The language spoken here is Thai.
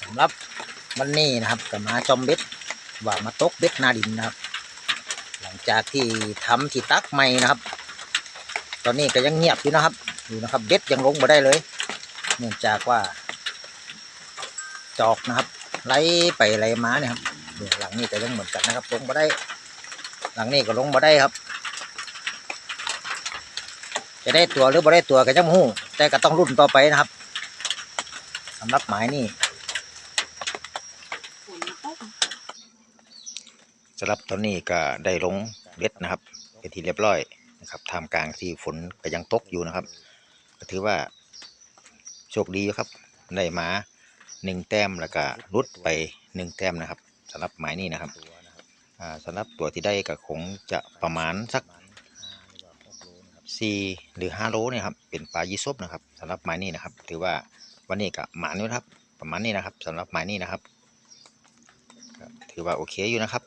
สำหรับวันนี้นะครับก็มาจอมเบ็ดว่ามาตกเบ็ดนาดินนะครับ หลังจากที่ทำที่ตักใหม่นะครับ ตอนนี้ก็ยังเงียบอยู่นะครับดูนะครับเบ็ดยังลงมาได้เลย เนื่องจากว่า จอกนะครับไหลไปไหลมาเนี่ยครับหลังนี้ก็ยังเหมือนกันนะครับลงมาได้ หลังนี้ก็ลงมาได้ครับ จะได้ตัวหรือบ่ได้ตัวก็ยังหู้แต่ก็ต้องรุ่นต่อไปนะครับสำหรับหมายนี่ตก สำหรับตอนนี้ก็ได้ลงเบ็ดนะครับเป็นที่เรียบร้อยนะครับท่ามกลางที่ฝนก็ยังตกอยู่นะครับ ก็ถือว่าโชคดีอยู่ครับได้มาหนึ่งแต้มแล้วก็รุดไปหนึ่งแต้มนะครับสำหรับหมายนี้นะครับสำหรับตัวที่ได้ก็คงจะประมาณสักสี่หรือห้าโลเนี่ยครับเป็นปลายีซบนะครับสำหรับหมายนี้นะครับ ถือว่าวันนี้ก็หมานอยู่ครับ ประมาณนี้นะครับสำหรับหมายนี้นะครับ ถือว่าโอเคอยู่นะครับ